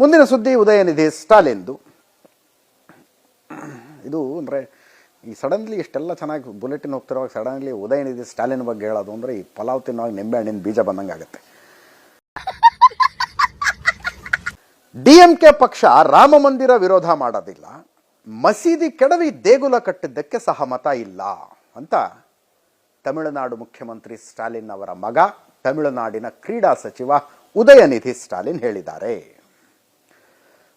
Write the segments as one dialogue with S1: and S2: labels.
S1: ಮುಂದಿನ ಸುದ್ದಿ ಉದಯನಿಧಿ ಸ್ಟಾಲಿನ್ದು. ಇದು ಅಂದರೆ ಈ ಸಡನ್ಲಿ ಇಷ್ಟೆಲ್ಲ ಚೆನ್ನಾಗಿ ಬುಲೆಟಿನ್ ಹೋಗ್ತಿರುವಾಗ ಸಡನ್ಲಿ ಉದಯನಿಧಿ ಸ್ಟಾಲಿನ್ ಬಗ್ಗೆ ಹೇಳೋದು ಅಂದರೆ ಈ ಪಲಾವ್ ತಿನ್ನುವಾಗ ನಿಂಬೆ ಹಣ್ಣಿನ ಬೀಜ ಬಂದಂಗೆ ಆಗುತ್ತೆ ಡಿ ಎಂ ಕೆ ಪಕ್ಷ ರಾಮ ಮಂದಿರ ವಿರೋಧ ಮಾಡೋದಿಲ್ಲ. ಮಸೀದಿ ಕೆಡವಿ ದೇಗುಲ ಕಟ್ಟಿದ್ದಕ್ಕೆ ಸಹಮತ ಇಲ್ಲ ಅಂತ ತಮಿಳುನಾಡು ಮುಖ್ಯಮಂತ್ರಿ ಸ್ಟಾಲಿನ್ ಅವರ ಮಗ, ತಮಿಳುನಾಡಿನ ಕ್ರೀಡಾ ಸಚಿವ ಉದಯನಿಧಿ ಸ್ಟಾಲಿನ್ ಹೇಳಿದ್ದಾರೆ.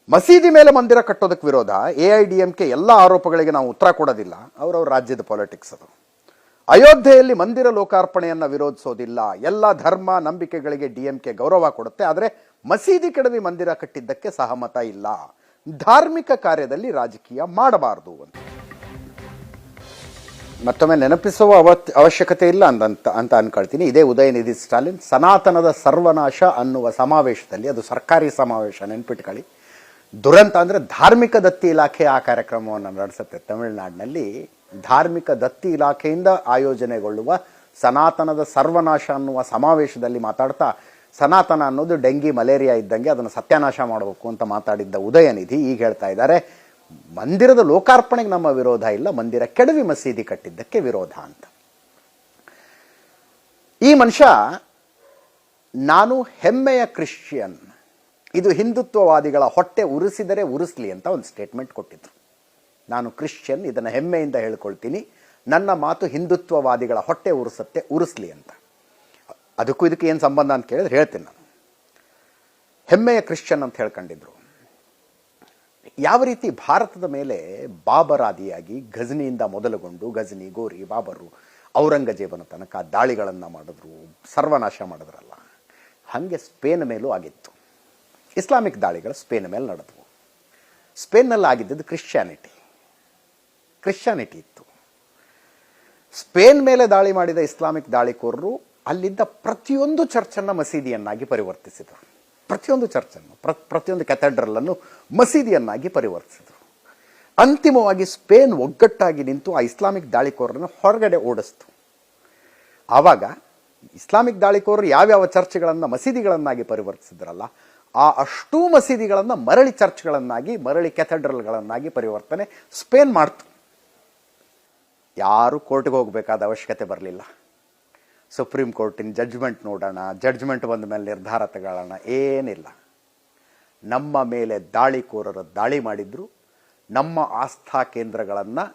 S1: ಮಸೀದಿ ಮೇಲೆ ಮಂದಿರ ಕಟ್ಟೋದಕ್ಕೆ ವಿರೋಧ, A I D M K ಎಲ್ಲ ಆರೋಪಗಳಿಗೆ ನಾವು ಉತ್ತರ ಕೊಡೋದಿಲ್ಲ. ಅವರವ್ರ ರಾಜ್ಯದ ಪಾಲಿಟಿಕ್ಸ್ ಅದು. ಅಯೋಧ್ಯೆಯಲ್ಲಿ ಮಂದಿರ ಲೋಕಾರ್ಪಣೆಯನ್ನು ವಿರೋಧಿಸೋದಿಲ್ಲ. ಎಲ್ಲ ಧರ್ಮ ನಂಬಿಕೆಗಳಿಗೆ ಡಿ ಎಂ ಗೌರವ ಕೊಡುತ್ತೆ. ಆದರೆ ಮಸೀದಿ ಕೆಡವಿ ಮಂದಿರ ಕಟ್ಟಿದ್ದಕ್ಕೆ ಸಹಮತ ಇಲ್ಲ. ಧಾರ್ಮಿಕ ಕಾರ್ಯದಲ್ಲಿ ರಾಜಕೀಯ ಮಾಡಬಾರದು ಅಂತ. ಮತ್ತೊಮ್ಮೆ ನೆನಪಿಸುವ ಅವತ್, ಅವಶ್ಯಕತೆ ಇಲ್ಲ ಅಂದಂತ, ಅಂತ ಅನ್ಕೊಳ್ತೀನಿ. ಇದೇ ಉದಯನಿಧಿ ಸ್ಟಾಲಿನ್, ಸನಾತನದ ಸರ್ವನಾಶ ಅನ್ನುವ ಸಮಾವೇಶದಲ್ಲಿ, ಅದು ಸರ್ಕಾರಿ ಸಮಾವೇಶ, ನೆನ್ಪಿಟ್ಕೊಳ್ಳಿ. ದುರಂತ ಅಂದರೆ ಧಾರ್ಮಿಕ ದತ್ತಿ ಇಲಾಖೆ ಆ ಕಾರ್ಯಕ್ರಮವನ್ನು ನಡೆಸುತ್ತೆ ತಮಿಳುನಾಡಿನಲ್ಲಿ. ಧಾರ್ಮಿಕ ದತ್ತಿ ಇಲಾಖೆಯಿಂದ ಆಯೋಜನೆಗೊಳ್ಳುವ ಸನಾತನದ ಸರ್ವನಾಶ ಅನ್ನುವ ಸಮಾವೇಶದಲ್ಲಿ ಮಾತಾಡ್ತಾ, ಸನಾತನ ಅನ್ನೋದು ಡೆಂಗಿ ಮಲೇರಿಯಾ ಇದ್ದಂಗೆ ಅದನ್ನು ಸತ್ಯಾನಾಶ ಮಾಡಬೇಕು ಅಂತ ಮಾತಾಡಿದ್ದ ಉದಯನಿಧಿ ಈಗ ಹೇಳ್ತಾ ಇದ್ದಾರೆ, ಮಂದಿರದ ಲೋಕಾರ್ಪಣೆಗೆ ನಮ್ಮ ವಿರೋಧ ಇಲ್ಲ, ಮಂದಿರ ಕೆಡವಿ ಮಸೀದಿ ಕಟ್ಟಿದ್ದಕ್ಕೆ ವಿರೋಧ ಅಂತ. ಈ ಮನುಷ್ಯ, ನಾನು ಹೆಮ್ಮೆಯ ಕ್ರಿಶ್ಚಿಯನ್ ಇದು ಹಿಂದುತ್ವವಾದಿಗಳ ಹೊಟ್ಟೆ ಉರಿಸಿದರೆ ಉರಿಸ್ಲಿ ಅಂತ ಒಂದು ಸ್ಟೇಟ್ಮೆಂಟ್ ಕೊಟ್ಟಿದ್ರು. ನಾನು ಕ್ರಿಶ್ಚಿಯನ್, ಇದನ್ನು ಹೆಮ್ಮೆಯಿಂದ ಹೇಳ್ಕೊಳ್ತೀನಿ. ನನ್ನ ಮಾತು ಹಿಂದುತ್ವವಾದಿಗಳ ಹೊಟ್ಟೆ ಉರಿಸತ್ತೆ, ಉರಿಸ್ಲಿ ಅಂತ. ಅದಕ್ಕೂ ಇದಕ್ಕೆ ಏನು ಸಂಬಂಧ ಅಂತ ಕೇಳಿದ್ರೆ ಹೇಳ್ತೀನಿ ನಾನು. ಹೆಮ್ಮೆಯ ಕ್ರಿಶ್ಚಿಯನ್ ಅಂತ ಹೇಳ್ಕೊಂಡಿದ್ರು. ಯಾವ ರೀತಿ ಭಾರತದ ಮೇಲೆ ಬಾಬರಾದಿಯಾಗಿ ಗಜನಿಯಿಂದ ಮೊದಲುಗೊಂಡು ಗಜನಿ ಗೋರಿ, ಬಾಬರು, ಔರಂಗಜೇಬನ ತನಕ ದಾಳಿಗಳನ್ನು ಮಾಡಿದ್ರು, ಸರ್ವನಾಶ ಮಾಡಿದ್ರಲ್ಲ, ಹಾಗೆ ಸ್ಪೇನ್ ಮೇಲೂ ಆಗಿತ್ತು. ಇಸ್ಲಾಮಿಕ್ ದಾಳಿಗಳು ಸ್ಪೇನ್ ಮೇಲೆ ನಡೆದವು. ಸ್ಪೇನ್ನಲ್ಲಿ ಆಗಿದ್ದದ್ದು ಕ್ರಿಶ್ಚಿಯಾನಿಟಿ. ಕ್ರಿಶ್ಚಿಯಾನಿಟಿ ಇತ್ತು. ಸ್ಪೇನ್ ಮೇಲೆ ದಾಳಿ ಮಾಡಿದ ಇಸ್ಲಾಮಿಕ್ ದಾಳಿಕೋರರು ಅಲ್ಲಿದ್ದ ಪ್ರತಿಯೊಂದು ಚರ್ಚನ್ನು ಮಸೀದಿಯನ್ನಾಗಿ ಪರಿವರ್ತಿಸಿದರು. ಪ್ರತಿಯೊಂದು ಚರ್ಚನ್ನು, ಪ್ರ, ಪ್ರತಿಯೊಂದು ಕ್ಯಾಥೆಡ್ರಲನ್ನು ಮಸೀದಿಯನ್ನಾಗಿ ಪರಿವರ್ತಿಸಿದರು. ಅಂತಿಮವಾಗಿ ಸ್ಪೇನ್ ಒಗ್ಗಟ್ಟಾಗಿ ನಿಂತು ಆ ಇಸ್ಲಾಮಿಕ್ ದಾಳಿಕೋರರನ್ನು ಹೊರಗಡೆ ಓಡಿಸ್ತು. ಆವಾಗ ಇಸ್ಲಾಮಿಕ್ ದಾಳಿಕೋರರು ಯಾವ್ಯಾವ ಚರ್ಚ್ಗಳನ್ನು ಮಸೀದಿಗಳನ್ನಾಗಿ ಪರಿವರ್ತಿಸಿದ್ರಲ್ಲ ಆ ಅಷ್ಟೂ ಮಸೀದಿಗಳನ್ನು ಮರಳಿ ಚರ್ಚ್ಗಳನ್ನಾಗಿ, ಮರಳಿ ಕೆಥೆಡ್ರಲ್ಗಳನ್ನಾಗಿ ಪರಿವರ್ತನೆ ಸ್ಪೇನ್ ಮಾಡ್ತು. ಯಾರು ಕೋರ್ಟ್ಗೆ ಹೋಗಬೇಕಾದ ಅವಶ್ಯಕತೆ ಬರಲಿಲ್ಲ. ಸುಪ್ರೀಂ ಕೋರ್ಟಿನ ಜಡ್ಜ್ಮೆಂಟ್ ನೋಡೋಣ ಜಡ್ಜ್ಮೆಂಟ್ ಬಂದ ಮೇಲೆ ನಿರ್ಧಾರ ತಗೊಳ್ಳೋಣ, ಏನಿಲ್ಲ. ನಮ್ಮ ಮೇಲೆ ದಾಳಿಕೋರರು ದಾಳಿ ಮಾಡಿದ್ರು, ನಮ್ಮ ಆಸ್ಥಾ ಕೇಂದ್ರಗಳನ್ನು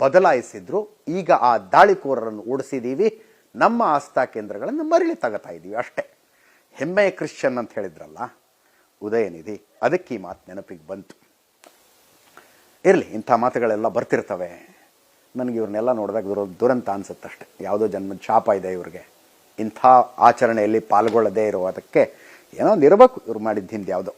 S1: ಬದಲಾಯಿಸಿದ್ರು, ಈಗ ಆ ದಾಳಿಕೋರರನ್ನು ಓಡಿಸಿದ್ದೀವಿ ನಮ್ಮ ಆಸ್ಥಾ ಕೇಂದ್ರಗಳನ್ನು ಮರಳಿ ತಗೋತಾ ಇದ್ದೀವಿ ಅಷ್ಟೇ. ಹೆಮ್ಮೆಯ ಕ್ರಿಶ್ಚಿಯನ್ ಅಂತ ಹೇಳಿದ್ರಲ್ಲ ಉದಯನಿಧಿ. ಅದಕ್ಕೆ ಈ ಮಾತು ನೆನಪಿಗೆ ಬಂತು. ಇರಲಿ, ಇಂಥ ಮಾತುಗಳೆಲ್ಲ ಬರ್ತಿರ್ತವೆ. ನನಗೆ ಇವ್ರನ್ನೆಲ್ಲ ನೋಡಿದಾಗ ದುರ ದುರಂತ ಅನ್ಸುತ್ತಷ್ಟೆ ಯಾವುದೋ ಜನ್ಮದ ಶಾಪ ಇದೆ ಇವ್ರಿಗೆ. ಇಂಥ ಆಚರಣೆಯಲ್ಲಿ ಪಾಲ್ಗೊಳ್ಳದೇ ಅದಕ್ಕೆ ಏನೋ ಒಂದು ಇರಬೇಕು. ಇವ್ರು ಮಾಡಿದ್ದು ಹಿಂದೆ ಯಾವುದೋ.